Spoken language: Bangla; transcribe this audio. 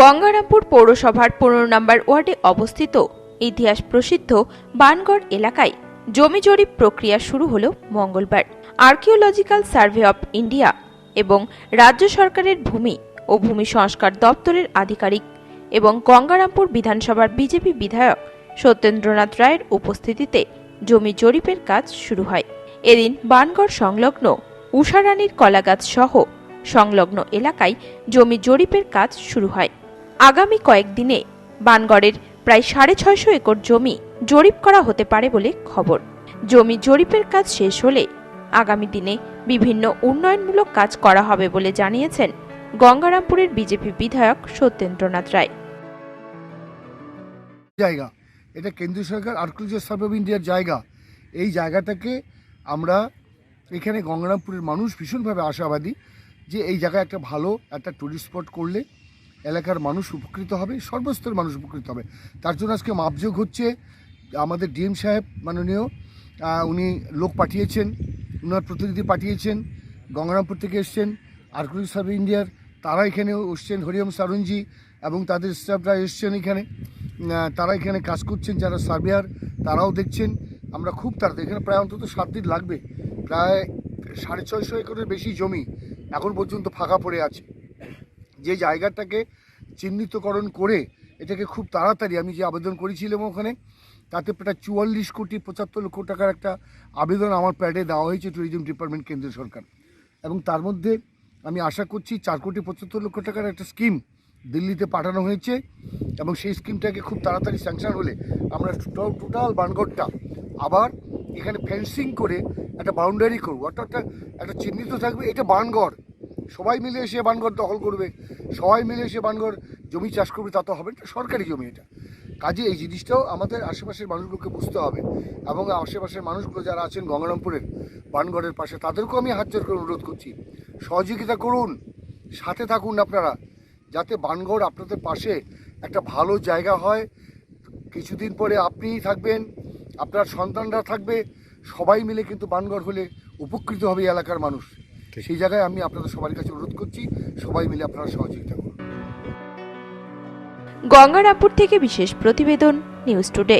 গঙ্গারামপুর পৌরসভার পনেরো নম্বর ওয়ার্ডে অবস্থিত ইতিহাস প্রসিদ্ধ বানগড় এলাকায় জমি জরিপ প্রক্রিয়া শুরু হল মঙ্গলবার। আর্কিওলজিক্যাল সার্ভে অফ ইন্ডিয়া এবং রাজ্য সরকারের ভূমি ও ভূমি সংস্কার দপ্তরের আধিকারিক এবং গঙ্গারামপুর বিধানসভার বিজেপি বিধায়ক সত্যেন্দ্রনাথ রায়ের উপস্থিতিতে জমি জরিপের কাজ শুরু হয়। এদিন বানগড় সংলগ্ন উষারানীর কলাগাছ সহ সংলগ্ন এলাকায় জমি জরিপের কাজ শুরু হয়। আগামী কয়েকদিনে বানগড়ের প্রায় সাড়ে ছয়শো একর জমি জরিপ করা হতে পারে বলে খবর। জমি জরিপের কাজ শেষ হলে আগামী দিনে বিভিন্ন উন্নয়নমূলক কাজ করা হবে বলে জানিয়েছেন গঙ্গারামপুরের বিজেপি বিধায়ক সত্যেন্দ্রনাথ রায়। জায়গা, এটা কেন্দ্রীয় সরকার আর্কিওলজিক্যাল সার্ভে ইন্ডিয়ার জায়গা। এই জায়গাটাকে আমরা এখানে গঙ্গারামপুরের মানুষ ভীষণভাবে আশাবাদী যে এই জায়গায় একটা ভালো একটা টুরিস্ট স্পট করলে এলাকার মানুষ উপকৃত হবে, সর্বস্তরের মানুষ উপকৃত হবে। তার জন্য আজকে মাপযোগ হচ্ছে আমাদের ডিএম সাহেব মাননীয় উনি লোক পাঠিয়েছেন, উনার প্রতিনিধি পাঠিয়েছেন, গঙ্গারামপুর থেকে এসছেন আর্কিওলজি সার্ভে ইন্ডিয়ার, তারা এখানে এসছেন, হরিওম সারুঞ্জি এবং তাদের স্টাফরা এসছেন এখানে। তারা এখানে কাজ করছেন, যারা সার্ভেয়ার, তারাও দেখছেন। আমরা খুব তাড়াতাড়ি, এখানে প্রায় অন্তত সাত দিন লাগবে। প্রায় সাড়ে ছয়শো একরের বেশি জমি এখন পর্যন্ত ফাঁকা পড়ে আছে। যে জায়গাটাকে চিহ্নিতকরণ করে এটাকে খুব তাড়াতাড়ি আমি যে আবেদন করেছিলাম ওখানে, তাতে প্রায় চুয়াল্লিশ কোটি পঁচাত্তর লক্ষ টাকার একটা আবেদন আমার প্যাডে দেওয়া হয়েছে ট্যুরিজম ডিপার্টমেন্ট কেন্দ্রীয় সরকার। এবং তার মধ্যে আমি আশা করছি চার কোটি পঁচাত্তর লক্ষ টাকার একটা স্কিম দিল্লিতে পাঠানো হয়েছে। এবং সেই স্কিমটাকে খুব তাড়াতাড়ি স্যাংশন হলে আমরা টোটাল বানগড়টা আবার এখানে ফেন্সিং করে একটা বাউন্ডারি করব। অর্থাৎ একটা একটা চিহ্নিত থাকবে, এটা বানগড়। সবাই মিলে এসে বানগড় দখল করবে, সবাই মিলে এসে বানগড় জমি চাষ করবে, তা তো হবে না, সরকারি জমি এটা। কাজে এই জিনিসটাও আমাদের আশেপাশের মানুষগুলোকে বুঝতে হবে, এবং আশেপাশের মানুষগুলো যারা আছেন গঙ্গারামপুরের বানগড়ের পাশে, তাদেরকেও আমি হাত জোর করে অনুরোধ করছি, সহযোগিতা করুন, সাথে থাকুন আপনারা, যাতে বানগড় আপনাদের পাশে একটা ভালো জায়গা হয়। কিছুদিন পরে আপনিই থাকবেন আপনার সন্তানরা থাকবে সবাই মিলে কিন্তু বানগড় হলে উপকৃত হবে এলাকার মানুষ। সেই জায়গায় আমি আপনাদের সবার কাছে অনুরোধ করছি সবাই মিলে আপনারা সহযোগিতা করুন। গঙ্গারামপুর থেকে বিশেষ প্রতিবেদন নিউজ টুডে।